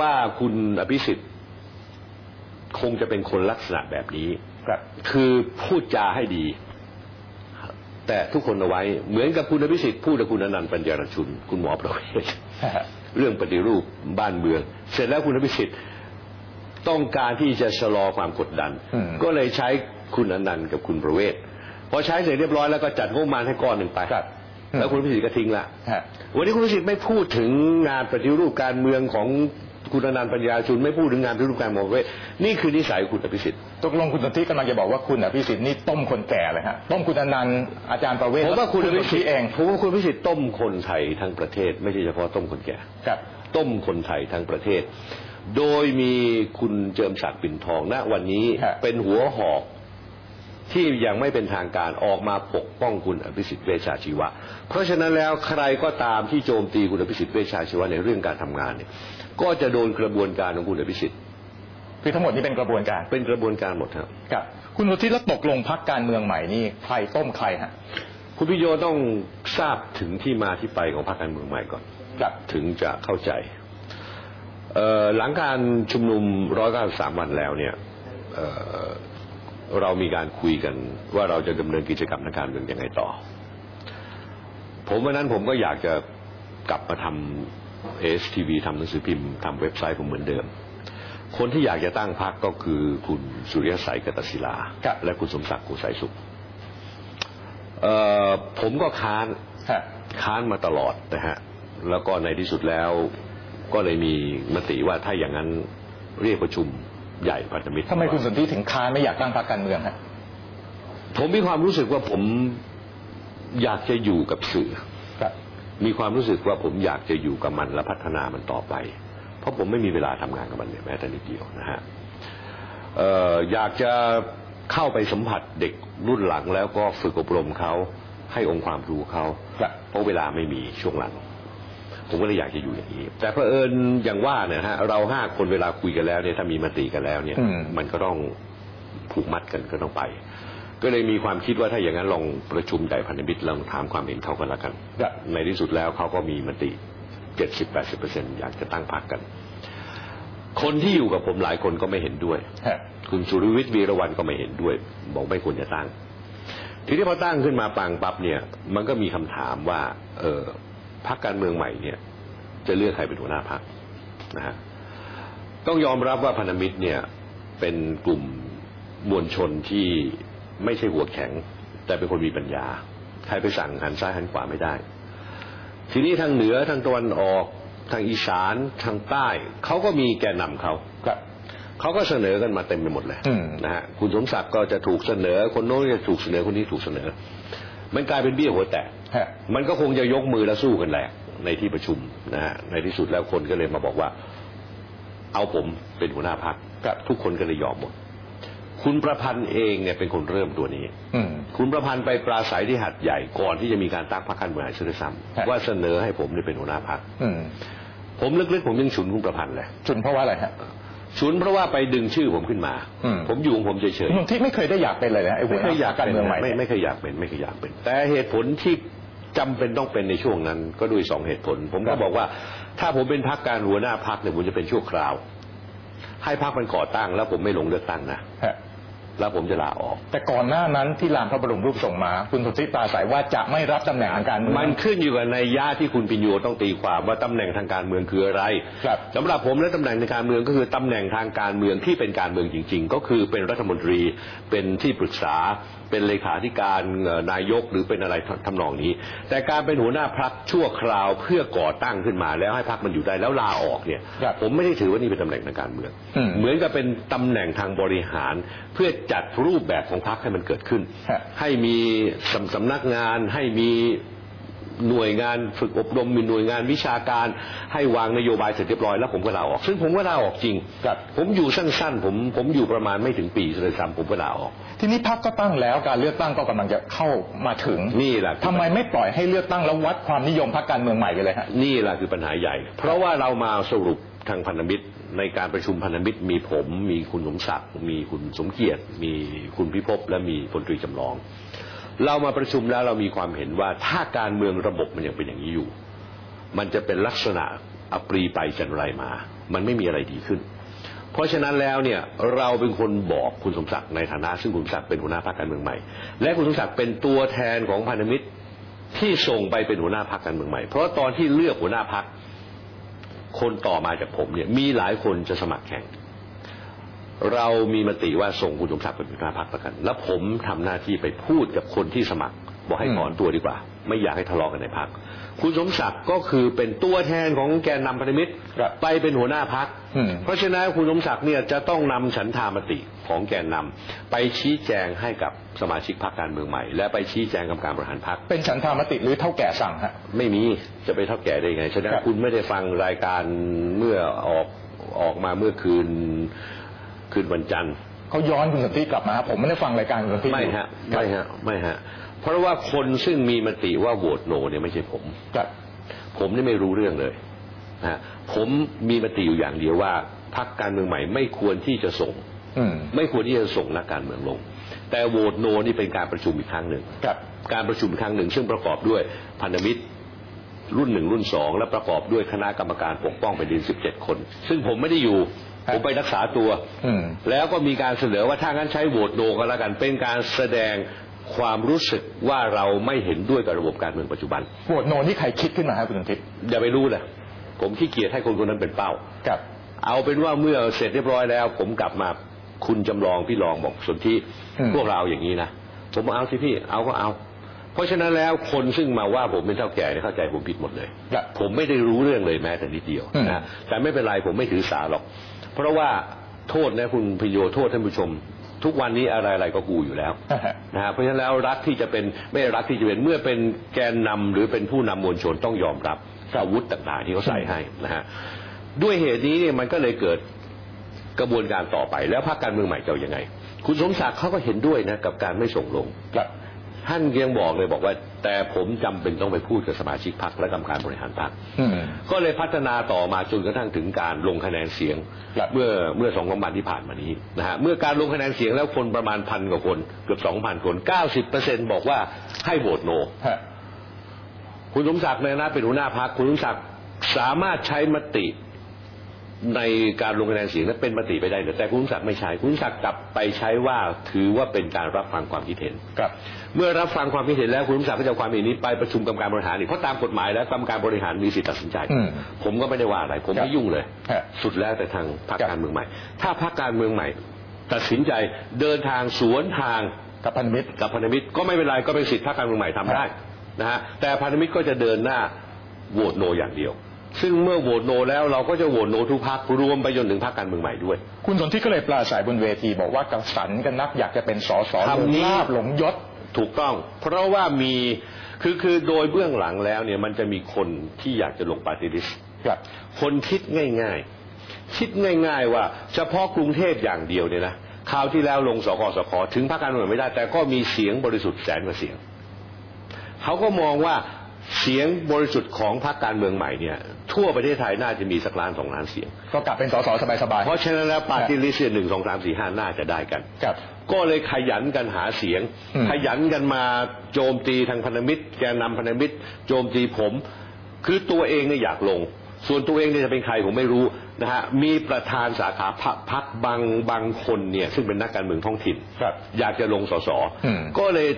ว่าคุณอภิสิทธิ์คงจะเป็นคนลักษณะแบบนี้ครับคือพูดจาให้ดี แต่ทุกคนเอาไว้ เหมือนกับคุณอภิสิทธิ์พูดกับคุณอนันต์ปัญญารชุน คุณหมอประเวศเรื่องปฏิรูปบ้านเมือง เสร็จแล้วคุณอภิสิทธิ์ต้องการที่จะชะลอความกดดันอืมก็เลยใช้คุณอนันต์กับคุณประเวศพอใช้เสร็จเรียบร้อยแล้วก็จัดงบประมาณให้ก้อนหนึ่งไปครับแล้วคุณอภิสิทธิ์ก็ทิ้งละฮะวันนี้คุณพิสิทธิ์ไม่พูดถึงงานปฏิรูปการเมืองของ คุณอนันต์ปัญญาชุนไม่พูดถึงงานปฏิรูปการเมืองเว้ยนี่คือนิสัยคุณอภิสิทธิ์ตกลงคุณสนธิกำลังจะบอกว่าคุณอภิสิทธิ์นี่ต้มคนแก่เลยฮะต้มคุณอนันต์อาจารย์ประเวศผมว่าคุณอสภินสิธิทธิ์เองผมว่าคุณอภิสิทธิ์ต้มคนไทยทั้งประเทศ ไม่ใช่เฉพาะต้มคนแก่ครับต้มคนไทยทั้งประเทศ โดยมีคุณเจิมศักดิ์ปิ่นทองณวันนี้ฮะเป็นหัวหอก ที่ยังไม่เป็นทางการออกมาปกป้องคุณอภิสิทธิ์เวชชาชีวะ เพราะฉะนั้นแล้วใครก็ตามที่โจมตีคุณอภิสิทธิ์เวชชาชีวะในเรื่องการทำงานเนี่ยก็จะโดนกระบวนการของคุณอภิสิทธิ์คือทั้งหมดนี้เป็นกระบวนการเป็นกระบวนการหมดครับครับคุณสนธิแล้วตกลงพักการเมืองใหม่นี่ใครต้มใครฮะคุณพิโยต้องทราบถึงที่มาที่ไปของพรรคการเมืองใหม่ก่อนครับถึงจะเข้าใจเอ่อหลังการชุมนุม 193 วันแล้วเนี่ย เอ่อเรามีการคุยกันว่าเราจะดำเนินกิจกรรมทางการเมืองยังไงต่อ ผมวันนั้นผมก็อยากจะกลับมาทำเอสทีวีทำหนังสือพิมพ์ทำเว็บไซต์ผมเหมือนเดิม คนที่อยากจะตั้งพรรคก็คือคุณสุริยสัยกตศิลาครับและคุณสมศักดิ์กุสายสุขเอ่อผมก็ค้านฮะค้านมาตลอดนะฮะแล้วก็ในที่สุดแล้วก็เลยมีมติว่าถ้าอย่างนั้นเรียกประชุม ใหญ่พันธมิตรทำไมคุณสนธิถึงค้านไม่อยากตั้งพรรคการเมืองฮะผมมีความรู้สึกว่าผมอยากจะอยู่กับสื่อครับมีความรู้สึกว่าผมอยากจะอยู่กับมันและพัฒนามันต่อไป เพราะผมไม่มีเวลาทำงานกับมันเนี่ยแม้แต่นิดเดียวนะฮะเอ่ออยากจะเข้าไปสัมผัสเด็กรุ่นหลังแล้วก็ฝึกอบรมเขาให้องค์ความรู้เขาครับเพราะเวลาไม่มีช่วงหลัง ผมก็เลยอยากจะอยู่อย่างนี้ แต่เพอเอิญอย่างว่าเนี่ยฮะเราห้าคนเวลาคุยกันแล้วเนี่ยถ้ามีมติกันแล้วเนี่ยอืมมันก็ต้องผูกมัดกันก็ต้องไป ก็เลยมีความคิดว่าถ้าอย่างนั้นลองประชุมใหญ่พันธมิตรลองถามความเห็นเขากันละกันครับในที่สุดแล้วเขาก็มีมติเจ็ดสิบแปดสิบเปอร์เซ็นอยากจะตั้งพรรคกัน คนที่อยู่กับผมหลายคนก็ไม่เห็นด้วยฮะคุณสุริวิทย์วีรวันก็ไม่เห็นด้วย บอกไม่ควรจะตั้ง ทีนี้พอตั้งขึ้นมาปังปั๊บเนี่ย มันก็มีคำถามว่า เออ พรรคการเมืองใหม่เนี่ย จะเลือกใครเป็นหัวหน้าพรรคนะฮะต้องยอมรับว่าพันธมิตรเนี่ยเป็นกลุ่มมวลชนที่ไม่ใช่หัวแข็ง แต่เป็นคนมีปัญญา ใครไปสั่งหันซ้ายหันขวาไม่ได้ ทีนี้ทางเหนือทางตะวันออกทางอีสานทางใต้เขาก็มีแกนนำเขาครับเขาก็เสนอกันมาเต็มไปหมดเลยอืมนะฮะคุณสมศักดิ์ก็จะถูกเสนอ คนโน้นจะถูกเสนอคนนี้ถูกเสนอ มันกลายเป็นเบี้ยหัวแตกฮะ มันก็คงจะยกมือแล้วสู้กันแหละในที่ประชุมนะฮะในที่สุดแล้วคนก็เลยมาบอกว่า เอาผมเป็นหัวหน้าพักทุกคนก็เลยยอมหมด คุณประพันธ์เองเนี่ยเป็นคนเริ่มตัวนี้อืมคุณประพันธ์ไปปราศัยที่หัดใหญ่ก่อนที่จะมีการตั้งพรรคการเมืองเชื่อซ้ครับำว่าเสนอให้ผมเนี่ยเป็นหัวหน้าพักอืมผมลึกๆผมยังฉุนคุณประพันธ์เลยจุนเพราะว่าอะไรฮะฉุนเพราะว่าไปดึงชื่อผมขึ้นมาอืมผมอยู่ของผมเฉยคุณสนธิไม่เคยได้อยากเป็นเลยนะไอ้หัวไม่หเคน้ายอยากการเป็นเมืองใหม่ไม่เนี่ยไม่เคยอยากเป็นไม่เคยอยากเป็น แต่เหตุผลที่ จำเป็นต้องเป็นในช่วงนั้นก็ด้วยสองเหตุผล ผมก็บอกว่า ถ้าผมเป็นพักการหัวหน้าพักเนี่ยผมจะเป็นชั่วคราว ให้พักมันก่อตั้ง แล้วผมไม่ลงเลือกตั้งนะฮะแล้วผมจะลาออก แต่ก่อนหน้านั้นที่ลานพระบรมรูปทรงมา คุณสนธิปราศัยว่าจะไม่รับตำแหน่งทางการเมืองมันขึ้นอยู่กับในยยะที่คุณปิญโยต้องตีความว่าตำแหน่งทางการเมืองคืออะไรครับสำหรับผมและตำแหน่งในการเมืองก็คือตำแหน่งทางการเมืองที่เป็นการเมืองจริง ๆ ก็คือเป็นรัฐมนตรีเป็นที่ปรึกษา เป็นเลขาธิการเอ่อนายกหรือเป็นอะไรทำนองนี้ แต่การเป็นหัวหน้าพักชั่วคราวเพื่อก่อตั้งขึ้นมา แล้วให้พักมันอยู่ได้แล้วลาออกเนี่ยครับผมไม่ได้ถือว่านี่เป็นตำแหน่งทางการเมืองอืมเหมือนกับเป็นตำแหน่งทางบริหาร เพื่อจัดรูปแบบของพักให้มันเกิดขึ้นฮะให้มีสำสำนักงานให้มี หน่วยงานฝึกอบรมมีหน่วยงานวิชาการ ให้วางนโยบายเสร็จเรียบร้อยแล้วผมก็ลาออก ซึ่งผมก็ลาออกจริงครับผมอยู่สั้นๆ ผมผมอยู่ประมาณไม่ถึงปีเลยซ้ำผมก็ลาออก ทีนี้พักก็ตั้งแล้วการเลือกตั้งก็กำลังจะเข้ามาถึงนี่แหละทำไมไม่ปล่อยให้เลือกตั้งแล้ววัดความนิยมพักการเมืองใหม่กันเลยฮะนี่แหละคือปัญหาใหญ่ เพราะว่าเรามาสรุปทางพันธมิตรในการประชุมพันธมิตรมีผม มีคุณสมศักดิ์มีคุณสมเกียรติ มีคุณพิภพและมีพลตรีจำลอง เรามาประชุมแล้วเรามีความเห็นว่าถ้าการเมืองระบบมันยังเป็นอย่างนี้อยู่ มันจะเป็นลักษณะอปรีไปจันไรมา มันไม่มีอะไรดีขึ้น เพราะฉะนั้นแล้วเนี่ยเราเป็นคนบอกคุณสมศักดิ์ในฐานะ ซึ่งคุณสมศักดิ์เป็นหัวหน้าพรรคการเมืองใหม่ และคุณสมศักดิ์เป็นตัวแทนของพันธมิตรที่ส่งไปเป็นหัวหน้าพรรคการเมืองใหม่ เพราะตอนที่เลือกหัวหน้าพรรคคนต่อมาจากผมเนี่ยมีหลายคนจะสมัครแข่ง เรามีมติว่าส่งคุณสมศักดิ์เป็นหัวหน้าพรรคประกัน แล้วผมทำหน้าที่ไปพูดกับคนที่สมัคร บอกให้ถอนตัวดีกว่า ไม่อยากให้ทะเลาะกันในพรรคคุณสมศักดิ์ก็คือเป็นตัวแทนของแกนนำพันธมิตรครับไปเป็นหัวหน้าพรรคอืมเพราะฉะนั้นคุณสมศักดิ์เนี่ยจะต้องนำฉันทามติของแกนนำไปชี้แจงให้กับสมาชิกพรรคการเมืองใหม่ และไปชี้แจงกับการบริหารพรรคเป็นฉันทามติหรือเท่าแก่สั่งฮะไม่มีจะไปเท่าแก่ได้ไงฉะนั้คนรับคุณไม่ได้ฟังรายการเมื่อออกออกมาเมื่อคืน คืนวันจันทร์เขาย้อนคุณสันติกลับมาผมไม่ได้ฟังรายการคุณสันติไม่ฮะไม่ฮะไม่ฮะ เพราะว่าคนซึ่งมีมติว่าโหวตโนเนี่ยไม่ใช่ผมครับผมนี่ไม่รู้เรื่องเลยนะฮะผมมีมติอยู่อย่างเดียวว่าพรรคการเมืองใหม่ไม่ควรที่จะส่งอืมไม่ควรที่จะส่งนักการเมืองลง แต่โหวตโนนี่เป็นการประชุมอีกครั้งหนึ่งครับการประชุมอีกครั้งหนึ่ง ซึ่งประกอบด้วยพันธมิตรรุ่นหนึ่งรุ่นสองและประกอบด้วยคณะกรรมการปกป้องแผ่นดินสิบเจ็ดคน ซึ่งผมไม่ได้อยู่ครับ ผมไปรักษาตัวอืมแล้วก็มีการเสนอว่าถ้างั้นใช้โหวตโนก็แล้วกัน เป็นการแสดงความรู้สึกว่าเราไม่เห็นด้วยกับระบบการเมืองปัจจุบันโหวตโนนี่ใครคิดขึ้นมาฮะคุณสันติอย่าไปรู้เลยผมขี้เกียจให้คนคนนั้นเป็นเป้าครับ เอาเป็นว่าเมื่อเสร็จเรียบร้อยแล้ว ผมกลับมาคุณจำลองพี่ลองบอกสนที่อืมพวกเราอย่างนี้นะผมบอกเอาสิพี่เอาก็เอา เพราะฉะนั้นแล้วคนซึ่งมาว่าผมเป็นเท่าแก่เนี่ยเข้าใจผมผิดหมดเลยครับผมไม่ได้รู้เรื่องเลยแม้แต่นิดเดียวอืมนะแต่ไม่เป็นไรผมไม่ถือสาหรอก เพราะว่าโทษนะคุณพิโยโทษท่านผู้ชม ทุกวันนี้อะไรๆก็กูอยู่แล้วนะฮะนะฮะเพราะฉะนั้นแล้วรัฐที่จะเป็นไม่รัฐที่จะเป็นเมื่อเป็นแกนนำหรือเป็นผู้นำมวลชนต้องยอมรับอาวุธต่างๆที่เขาใส่ให้นะฮะด้วยเหตุนี้เนี่ยมันก็เลยเกิดกระบวนการต่อไป แล้วพรรคการเมืองใหม่จะเอายังไง คุณสมศักดิ์เขาก็เห็นด้วยนะกับการไม่ส่งลงครับ ท่านยังบอกเลยบอกว่า แต่ผมจำเป็นต้องไปพูดกับสมาชิกพรรคและกรรมการบริหารพรรคอืมก็เลยพัฒนาต่อมาจนกระทั่งถึงการลงคะแนนเสียงครับเมื่อเมื่อสองสามวันที่ผ่านมานี้นะฮะเมื่อการลงคะแนนเสียงแล้วคนประมาณพันกว่าคนเกือบสองพันคนเก้าสิบเปอร์เซ็นบอกว่าให้โหวตโนฮะคุณสมศักดิ์ในฐานะเป็นหัวหน้าพรรคคุณสมศักดิ์สามารถใช้มติ ในการลงคะแนนเสียงนั้นเป็นมติไปได้เลยแต่คุณสมศักดิ์ไม่ใช้คุณสมศักดิ์กลับไปใช้ว่าถือว่าเป็นการรับฟังความคิดเห็นครับ เมื่อรับฟังความคิดเห็นแล้วคุณสมศักดิ์ก็จะเอาความเห็นนี้ไปประชุมกรรมการบริหารอีกเพราะตามกฎหมายแล้วกรรมการบริหารมีสิทธิตัดสินใจอืมผมก็ไม่ได้ว่าอะไร ผมครับไม่ยุ่งเลยฮะสุดแล้วแต่ทางพรรคครับการเมืองใหม่ ถ้าพรรคการเมืองใหม่ ตัดสินใจเดินทางสวนทางกับพันธมิตรกับพันธมิตรก็ไม่เป็นไรก็เป็นสิทธิพรรคการเมืองใหม่ทำได้ครับนะฮะแต่พันธมิตรก็จะเดินหน้าโหวตโนอย่างเดียว ซึ่งเมื่อโหวตโนแล้วเราก็จะโหวตโนทุกพรรครวมไปจนถึงพรรคการเมืองใหม่ด้วย คุณสนธิก็เลยปราศัยบนเวทีบอกว่ากระสันกันนักอยากจะเป็นสสคำนี้ลาบหลงยศถูกต้อง เพราะว่ามีคือคือโดยเบื้องหลังแล้วเนี่ยมันจะมีคนที่อยากจะลงปฏิริษีครับคนคิดง่าย ๆ คิดง่าย ๆ ว่าเฉพาะกรุงเทพอย่างเดียวเนี่ยนะคราวที่แล้วลงสกสคถึงพรรคการเมืองไม่ได้ แต่ก็มีเสียงบริสุทธิ์แสนกว่าเสียงเขาก็มองว่า เสียงบริสุทธิ์ของพรรคการเมืองใหม่เนี่ยทั่วประเทศไทยน่าจะมีสักล้านสองล้านเสียง ก็กลับเป็นสสสบายเพราะฉะนั้นแล้วปาร์ตี้ลิสต์หนึ่งสองสามสี่ห้าน่าจะได้กันๆครับก็เลยขยันกันหาเสียงอืมขยันกันมาโจมตีทางพันธมิตร แกนนำพันธมิตร โจมตีผม คือตัวเองเนี่ยอยากลง ส่วนตัวเองเนี่ยจะเป็นใครผมไม่รู้นะฮะมีประธานสาขาพรรคพักบางบางคนเนี่ยซึ่งเป็นนักการเมืองท้องถิ่นครับอยากจะลงสสอืมก็เลย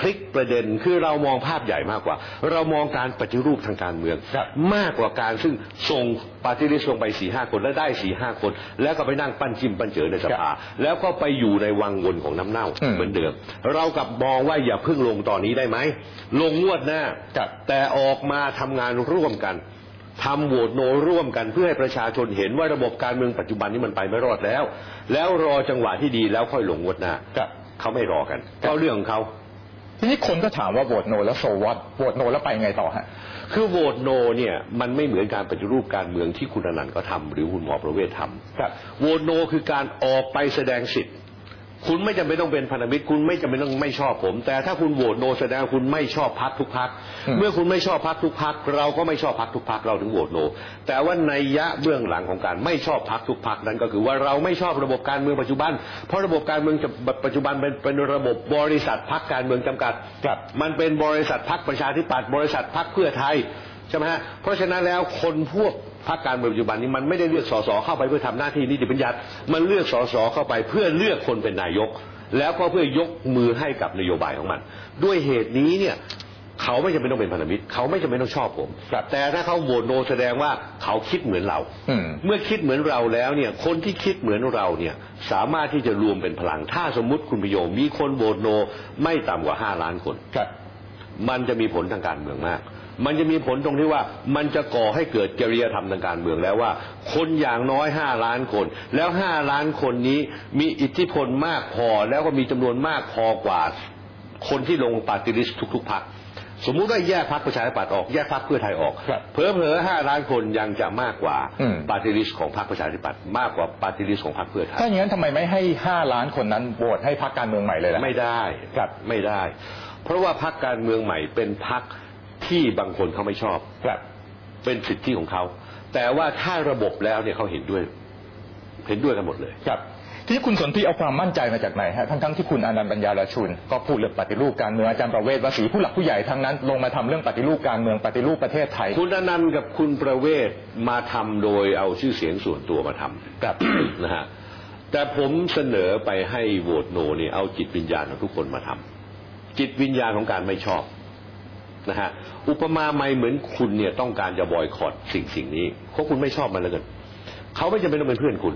พลิกประเด็นคือเรามองภาพใหญ่มากกว่า เรามองการปฏิรูปทางการเมืองครับมากกว่าการซึ่งส่งปาร์ตี้ลิสต์ลงไปสี่ห้าคนแล้วได้สี่ห้าคน แล้วก็ไปนั่งปั้นจิ้มปั้นเจอในสภาแล้วก็ไปอยู่ในวังวนของน้ำเน่าอืมเหมือนเดิม เรากลับมองว่าอย่าเพิ่งลงตอนนี้ได้ไหมลงงวดหน้าครับแต่ออกมาทำงานร่วมกันทำโหวตโนร่วมกันเพื่อให้ประชาชนเห็นว่าระบบการเมืองปัจจุบันนี้มันไปไม่รอดแล้ว แล้วรอจังหวะที่ดีแล้วค่อยลงงวดหน้าครับเขาไม่รอกันก็เรื่องของเขา ทีนี้คนก็ถามว่าโหวตโน แล้วโซวัตโหวตโนแล้วไปไงต่อฮะคือโหวตโนเนี่ยมันไม่เหมือนการปฏิรูปการเมืองที่คุณอนันต์ก็ทำหรือคุณหมอประเวศทำครับโหวตโนคือการออกไปแสดงสิทธิ์ คุณไม่จำเป็นต้องเป็นพันธมิตรคุณไม่จำเป็นต้องไม่ชอบผม แต่ถ้าคุณโหวตโนแสดงว่าคุณไม่ชอบพักทุกพักอืมเมื่อคุณไม่ชอบพักทุกพักเราก็ไม่ชอบพักทุกพักเราถึงโหวตโน แต่ว่าในยะเบื้องหลังของการไม่ชอบพักทุกพักนั้นก็คือว่าเราไม่ชอบระบบการเมืองปัจจุบัน เพราะระบบการเมืองปัจจุบันเป็นเป็นระบบบริษัทพักการเมืองจำกัดครับมันเป็นบริษัทพักประชาธิปัตย์บริษัทพักเพื่อไทยใช่ไหมฮะเพราะฉะนั้นแล้วคนพวก พรรคการเมืองปัจจุบันนี้มันไม่ได้เลือกสสเข้าไปเพื่อทำหน้าที่นิติบัญญัติ มันเลือกสสเข้าไปเพื่อเลือกคนเป็นนายก แล้วก็เพื่อยกมือให้กับนโยบายของมัน ด้วยเหตุนี้เนี่ยเขาไม่จำเป็นต้องเป็นพันธมิตร เขาไม่จำเป็นต้องชอบผมครับแต่ถ้าเขาโหวตโนแสดงว่าเขาคิดเหมือนเราอืมเมื่อคิดเหมือนเราแล้วเนี่ย คนที่คิดเหมือนเราเนี่ยสามารถที่จะรวมเป็นพลัง ถ้าสมมุติคุณประโยมมีคนโหวตโนไม่ต่ำกว่าห้าล้านคนครับมันจะมีผลทางการเมืองมาก มันจะมีผลตรงที่ว่ามันจะก่อให้เกิดจริยธรรมทางการเมืองแล้วว่า คนอย่างน้อยห้าล้านคน แล้วห้าล้านคนนี้มีอิทธิพลมากพอแล้วก็มีจำนวนมากพอกว่าคนที่ลงปฏิริษีทุกๆพรรคสมมุติว่าแยกพรรคประชาธิปัตย์ออกแยกพรรคเพื่อไทยออกครับเพอเพอห้าล้านคนยังจะมากกว่าอืมปฏิริษีของพรรคประชาธิปัตย์มากกว่าปฏิริษีของพรรคเพื่อไทยถ้าอย่างนั้นทำไมไม่ให้ห้าล้านคนนั้นโหวตให้พรรคการเมืองใหม่เลยล่ะไม่ได้ครับไม่ได้ เพราะว่าพรรคการเมืองใหม่เป็นพรรค ที่บางคนเขาไม่ชอบครับเป็นสิทธิของเขา แต่ว่าถ้าระบบแล้วเนี่ยเขาเห็นด้วย เห็นด้วยกันหมดเลยครับที่คุณสนธิเอาความมั่นใจมาจากไหนฮะทั้งทั้งๆที่คุณอนันต์ปัญญาลชุน ก็พูดเรื่องปฏิรูปการเมืองอาจารย์ประเวศวสีผู้หลักผู้ใหญ่ทั้งนั้นลงมาทำเรื่องปฏิรูปการเมืองปฏิรูปประเทศไทย คุณอนันต์กับคุณประเวศมาทำโดยเอาชื่อเสียงส่วนตัวมาทำครับนะฮะแต่ผมเสนอไปให้โหวตโนเนี่ยเอาจิตวิญญาณของทุกคนมาทำจิตวิญญาณของการไม่ชอบ นะฮะอุปมาไม่เหมือนคุณเนี่ยต้องการจะบอยคอรดสิ่งสิ่งนี้เพราะคุณไม่ชอบมันแล้วกันเขาไม่จำเป็นต้องเป็นเพื่อนคุณ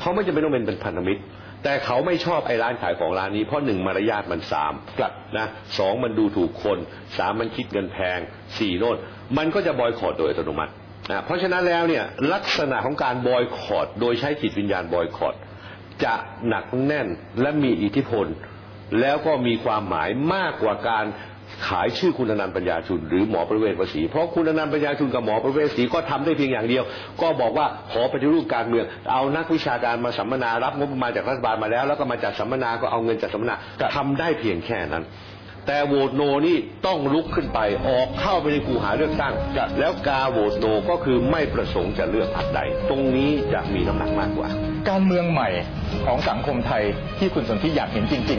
เขาไม่จำเป็นต้องเป็นเป็นพันธมิตร แต่เขาไม่ชอบไอ้ร้านขายของร้านนี้เพราะหนึ่งมารยาทมันสามครับนะสองมันดูถูกคนสามมันคิดเงินแพงสี่โน่นมันก็จะบอยคอรดโดยอัตโนมัตินะเพราะฉะนั้นแล้วเนี่ยลักษณะของการบอยคอรดโดยใช้จิตวิญญาณบอยคอรดจะหนักแน่นและมีอิทธิพล แล้วก็มีความหมายมากกว่าการ ขายชื่อคุณอนันต์ปัญญาชุนหรือหมอประเวศวสีเพราะคุณอนันต์ปัญญาชุนกับหมอประเวศวสีก็ทำได้เพียงอย่างเดียว ก็บอกว่าขอปฏิรูปการเมือง เอานักวิชาการมาสัมมนารับงบประมาณจากรัฐบาลมาแล้ว แล้วก็มาจัดสัมมนาก็เอาเงินจัดสัมมนาครับทำได้เพียงแค่นั้น แต่โหวตโนนี่ต้องลุกขึ้นไปออกเข้าไปในคูหาเลือกตั้งแล้วกาโหวตโนก็คือไม่ประสงค์จะเลือกพรรคใด ตรงนี้จะมีน้ำหนักมากกว่า การเมืองใหม่ของสังคมไทยที่คุณสนธิอยากเห็นจริงๆ